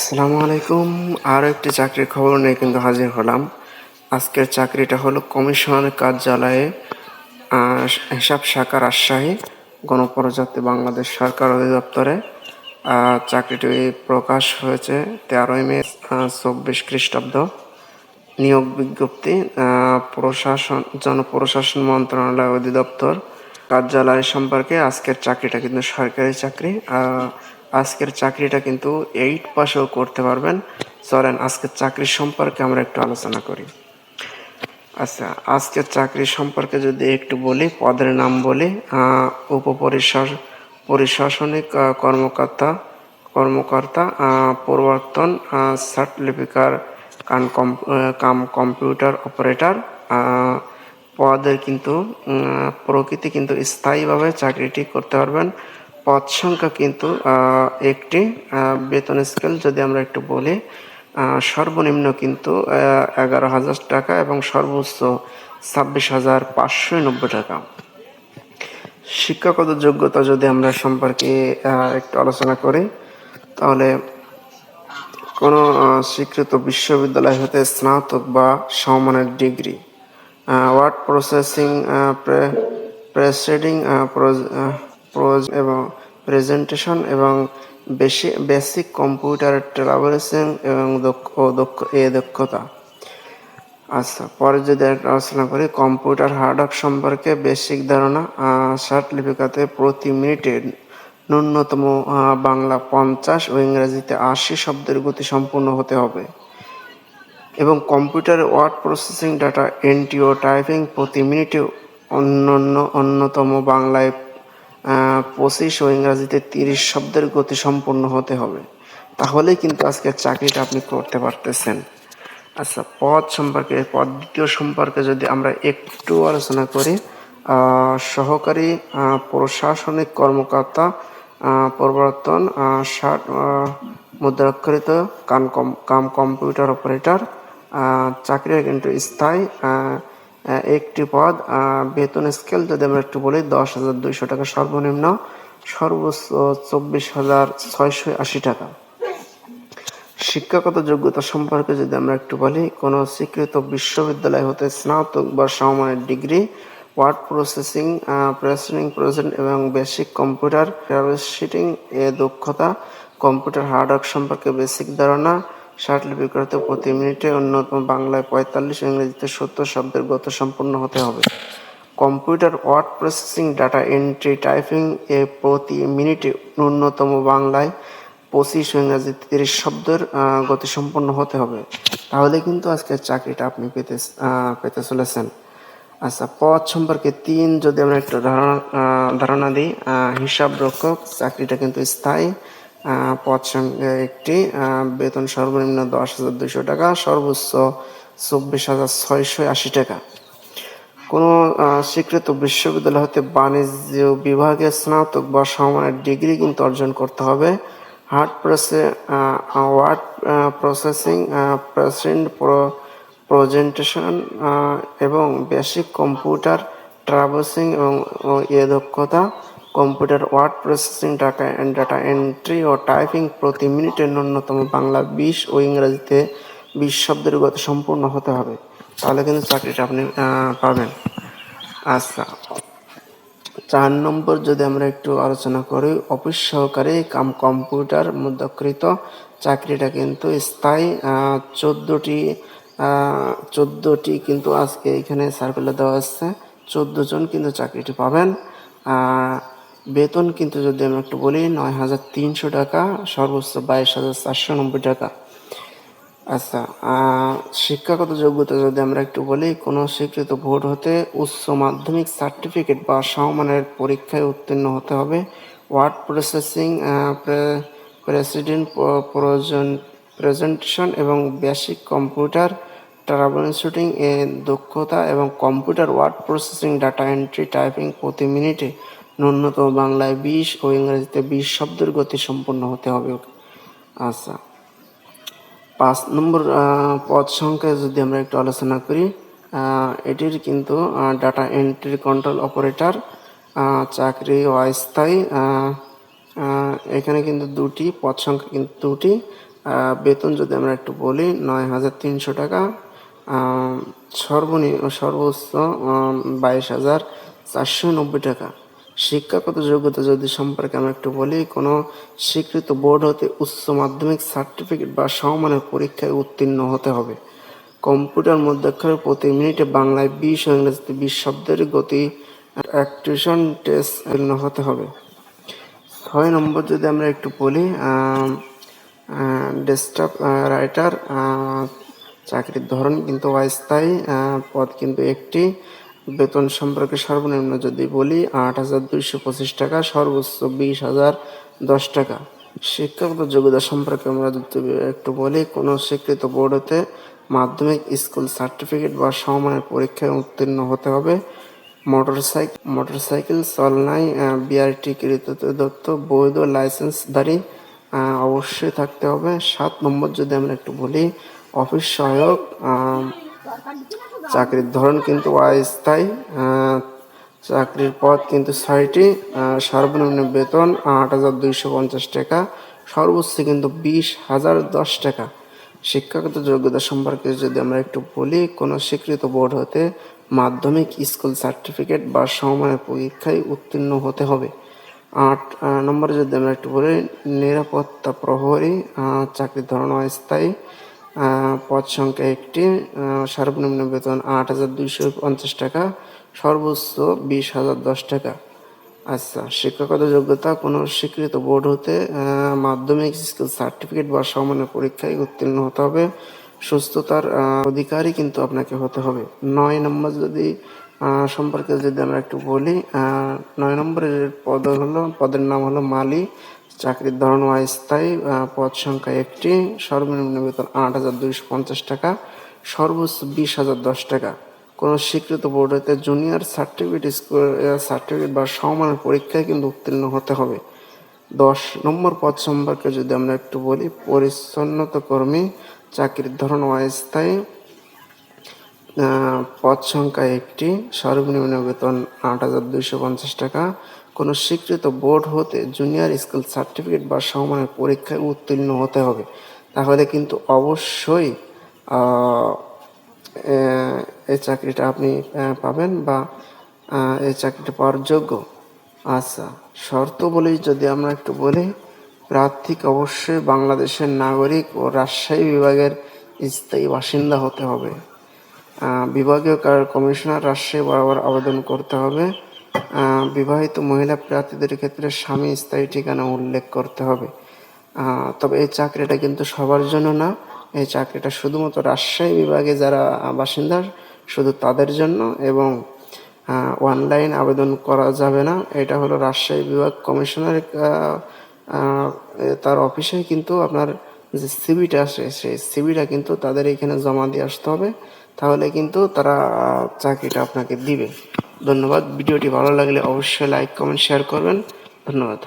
আসসালামু আলাইকুম। আরও একটি চাকরির খবর নিয়ে কিন্তু হাজির হলাম। আজকের চাকরিটা হলো কমিশনার কার্যালয়ে হিসাব শাখা রাজশাহী গণপ্রজাতি বাংলাদেশ সরকার অধিদপ্তরে। চাকরিটি প্রকাশ হয়েছে তেরোই মে চব্বিশ খ্রিস্টাব্দ। নিয়োগ বিজ্ঞপ্তি প্রশাসন, জনপ্রশাসন মন্ত্রণালয় অধিদপ্তর কার্যালয় সম্পর্কে আজকের চাকরিটা কিন্তু সরকারি চাকরি। আজকের চাকরিটা কিন্তু এইট পাসেও করতে পারবেন। চলেন, আজকের চাকরি সম্পর্কে আমরা একটু আলোচনা করি। আচ্ছা আজকের চাকরি সম্পর্কে যদি একটু বলি, পদের নাম বলি উপপরিশাস পরিশাসনিক কর্মকর্তা কর্মকর্তা প্রবর্তন সার্টিফিকার কান কম- কাম কম্পিউটার অপারেটর পদের কিন্তু প্রকৃতি কিন্তু স্থায়ীভাবে চাকরিটি করতে পারবেন। পদ সংখ্যা কিন্তু একটি বেতন স্কেল যদি আমরা একটু বলি সর্বনিম্ন কিন্তু এগারো হাজার টাকা এবং সর্বোচ্চ ছাব্বিশ হাজার পাঁচশো নব্বই টাকা। শিক্ষাগত যোগ্যতা যদি আমরা সম্পর্কে একটু আলোচনা করি, তাহলে কোনো স্বীকৃত বিশ্ববিদ্যালয় হতে স্নাতক বা সমমানের ডিগ্রি ওয়ার্ড প্রসেসিং প্রেসিডিং এবং প্রেজেন্টেশন এবং বেশি বেসিক কম্পিউটার ট্রাভেলসিং এবং দক্ষ, ও দক্ষ, এ দক্ষতা। আচ্ছা পরে যদি আলোচনা করি কম্পিউটার হার্ডওয়ার্ক সম্পর্কে বেসিক ধারণা সার্টিফিকেটে প্রতি মিনিটে ন্যূনতম বাংলা পঞ্চাশ ও ইংরেজিতে আশি শব্দের গতি সম্পূর্ণ হতে হবে। এবং computer word processing data entry ও টাইপিং প্রতি মিনিটে অন্যান্য, অন্যতম বাংলায় পঁচিশ ও ইংরাজিতে তিরিশ শব্দের গতি সম্পূর্ণ হতে হবে। তাহলেই কিন্তু আজকে চাকরিটা আপনি করতে পারতেছেন। আচ্ছা পদ সম্পর্কে, পদ দ্বিতীয় সম্পর্কে যদি আমরা একটু আলোচনা করি সহকারী প্রশাসনিক কর্মকর্তা প্রবর্তন ষাট মুদ্রাক্ষরিত, কাম কম- কাম কম্পিউটার অপারেটর চাকরি কিন্তু স্থায়ী একটি পদ বেতন স্কেল যদি আমরা একটু বলি, দশ হাজার দুইশো টাকা সর্বনিম্ন, সর্বোচ্চ চব্বিশ হাজার ছয়শো আশি টাকা। শিক্ষাগত যোগ্যতা সম্পর্কে যদি আমরা একটু বলি, কোনো স্বীকৃত বিশ্ববিদ্যালয় হতে স্নাতক বা সমমানের degree, word processing presiding present এবং বেসিক কম্পিউটার শিটিং এ দক্ষতা, কম্পিউটার হার্ডওয়ার্ক সম্পর্কে বেসিক ধারণা সার্টিফিকেট প্রতি মিনিটে অন্যতম বাংলায় পঁয়তাল্লিশ ইংরেজিতে সত্তর শব্দের গত সম্পন্ন হতে হবে। Computer word processing, data entry typing এ প্রতি মিনিটে ন্যূনতম বাংলায় পঁচিশ ও ইংরাজি তিরিশ শব্দের গতি সম্পন্ন হতে হবে। তাহলে কিন্তু আজকের চাকরিটা আপনি পেতে পেতে চলেছেন। আচ্ছা পদ সম্পর্কে তিন যদি আমরা একটু ধারণা ধারণা দিই হিসাব রক্ষক, চাকরিটা কিন্তু স্থায়ী। আহ, একটি বেতন সর্বনিম্ন দশ হাজার দুইশো টাকা সর্বোচ্চ চব্বিশ হাজার ছয়শো আশি টাকা। কোনো স্বীকৃত বিশ্ববিদ্যালয় হতে বাণিজ্য বিভাগে স্নাতক বা সমানের ডিগ্রি কিন্তু অর্জন করতে হবে। হার্ড প্রসে ওয়ার্ড প্রসেসিং প্রেসেন্ট প্রেজেন্টেশন এবং বেসিক কম্পিউটার ট্রাভেলসিং এবং এ দক্ষতা computer, word processing, data and data entry O typing প্রতি মিনিটে ন্যূনতম বাংলা বিশ ও ইংরাজিতে বিশ শব্দের গতি সম্পূর্ণ হতে হবে। তাহলে কিন্তু চাকরিটা আপনি পাবেন। আচ্ছা। চার নম্বর যদি আমরা একটু আলোচনা করি, অফিস সহকারী কাম কম্পিউটার মুদ্রাকৃত চাকরিটা কিন্তু স্থায়ী চোদ্দোটি চোদ্দোটি কিন্তু আজকে এখানে সার্কুলার দেওয়া হচ্ছে চোদ্দ জন কিন্তু চাকরিটি পাবেন। বেতন কিন্তু যদি আমরা একটু বলি, নয় হাজার তিনশো টাকা, সর্বোচ্চ বাইশ হাজার চারশো নব্বই টাকা। আচ্ছা শিক্ষাগত যোগ্যতা যদি আমরা একটু বলি, কোনো স্বীকৃত বোর্ড হতে উচ্চ মাধ্যমিক সার্টিফিকেট বা সমমানের পরীক্ষায় উত্তীর্ণ হতে হবে। ওয়ার্ড প্রসেসিং প্রেসিডেন্ট প্রয়োজন, প্রেজেন্টেশন এবং বেসিক কম্পিউটার, ট্রাভেল শুটিং এ দক্ষতা এবং computer word processing, data entry, typing প্রতি মিনিটে ন্যূনতম বাংলায় বিশ ও ইংরেজিতে বিশ শব্দের গতি সম্পন্ন হতে হবে আচ্ছা। পাঁচ নম্বর পদ সংখ্যা যদি আমরা একটু আলোচনা করি এটির কিন্তু ডাটা এন্ট্রি কন্ট্রোল অপারেটর চাকরি অস্থায়ী এখানে কিন্তু দুটি, পদ সংখ্যা কিন্তু দুটি বেতন যদি আমরা একটু বলি, নয় হাজার তিনশো টাকা সর্বনিম্ন সর্বোচ্চ বাইশ হাজার চারশো নব্বই টাকা। শিক্ষাগত যোগ্যতা যদি সম্পর্কে আমরা একটু বলি, কোনো স্বীকৃত বোর্ড হতে উচ্চ মাধ্যমিক সার্টিফিকেট বা সমমানের পরীক্ষায় উত্তীর্ণ হতে হবে। কম্পিউটার মধ্যক্ষরে প্রতি মিনিটে বাংলায় বিশ ও ইংরেজিতে বিশ শব্দের গতি অ্যাক্টিভেশন টেস্ট উত্তীর্ণ হতে হবে। ছয় নম্বর যদি আমরা একটু বলি ডেস্কটপ রাইটার চাকরির ধরন কিন্তু অস্থায়ী পদ কিন্তু একটি। বেতন সম্পর্কে সর্বনিম্ন যদি বলি, আট হাজার দুইশো পঁচিশ টাকা, সর্বোচ্চ বিশ হাজার দশ টাকা। শিক্ষাগত যোগ্যতা সম্পর্কে আমরা যদি একটু বলি, কোনো স্বীকৃত বোর্ড হতে মাধ্যমিক স্কুল সার্টিফিকেট বা সমমানের পরীক্ষায় উত্তীর্ণ হতে হবে। মোটরসাইকেল মোটরসাইকেল চলনায় বিআরটি কৃত দত্ত বৈধ লাইসেন্সধারী অবশ্যই থাকতে হবে। সাত নম্বর যদি আমরা একটু বলি, অফিস সহায়ক চাকরির ধরন কিন্তু অস্থায়ী চাকরির পদ কিন্তু ছয়টি সর্বনিম্ন বেতন আট হাজার দুইশো পঞ্চাশ টাকা, সর্বোচ্চ কিন্তু বিশ হাজার দশ টাকা। শিক্ষাগত যোগ্যতা সম্পর্কে যদি আমরা একটু বলি, কোনো স্বীকৃত বোর্ড হতে মাধ্যমিক স্কুল সার্টিফিকেট বা সমমানের পরীক্ষায় উত্তীর্ণ হতে হবে। আট নম্বরে যদি আমরা একটু বলি, নিরাপত্তা প্রহরী চাকরির ধরন অস্থায়ী পদ সংখ্যা একটি সর্বনিম্ন বেতন আট হাজার দুইশো পঞ্চাশ টাকা সর্বোচ্চ বিশ হাজার দশ টাকা। আচ্ছা শিক্ষাগত যোগ্যতা কোনো স্বীকৃত বোর্ড হতে মাধ্যমিক স্কিল সার্টিফিকেট বা সমানের পরীক্ষায় উত্তীর্ণ হতে হবে। সুস্থতার আহ, অধিকারী কিন্তু আপনাকে হতে হবে। নয় নম্বর যদি সম্পর্কে যদি আমরা একটু বলি নয় নম্বরের পদ হলো পদের নাম হলো মালি চাকরির ধরন অস্থায়ী পদ সংখ্যা একটি, সর্বনিম্ন বেতন আট হাজার দুইশো পঞ্চাশ টাকা, সর্বোচ্চ বিশ হাজার দশ টাকা। কোনো স্বীকৃত বোর্ড হতে জুনিয়র সার্টিফিকেট স্কুল সার্টিফিকেট বা সমমানের পরীক্ষায় কিন্তু উত্তীর্ণ হতে হবে। দশ নম্বর পদ সম্পর্কে যদি আমরা একটু বলি পরিচ্ছন্নতা কর্মী চাকরির ধরন অস্থায়ী পদ সংখ্যা একটি, সর্বনিম্ন বেতন আট হাজার দুইশো পঞ্চাশ টাকা। কোনো স্বীকৃত বোর্ড হতে জুনিয়র স্কুল সার্টিফিকেট বা সমমানের পরীক্ষায় উত্তীর্ণ হতে হবে। তাহলে কিন্তু অবশ্যই এই চাকরিটা আপনি পাবেন বা এই চাকরিটা পাওয়ার যোগ্য। আচ্ছা শর্ত বলি যদি আমরা একটু বলি প্রার্থীকে অবশ্যই বাংলাদেশের নাগরিক ও রাজশাহী বিভাগের স্থায়ী বাসিন্দা হতে হবে। বিভাগীয় কার কমিশনার রাজশাহী বরাবর আবেদন করতে হবে। বিবাহিত মহিলা প্রার্থীদের ক্ষেত্রে স্বামী স্থায়ী ঠিকানা উল্লেখ করতে হবে। তবে এই চাকরিটা কিন্তু সবার জন্য না। এই চাকরিটা শুধুমাত্র রাজশাহী বিভাগে যারা বাসিন্দার শুধু তাদের জন্য এবং অনলাইন আবেদন করা যাবে না। এটা হলো রাজশাহী বিভাগ কমিশনার তার অফিসে কিন্তু আপনার যে সিবিটা আসে সেই সিবিটা কিন্তু তাদের এখানে জমা দিয়ে আসতে হবে। তাহলে কিন্তু তারা চাকরিটা আপনাকে দিবে। ধন্যবাদ। ভিডিওটি ভালো লাগলে অবশ্যই লাইক কমেন্ট শেয়ার করবেন। ধন্যবাদ।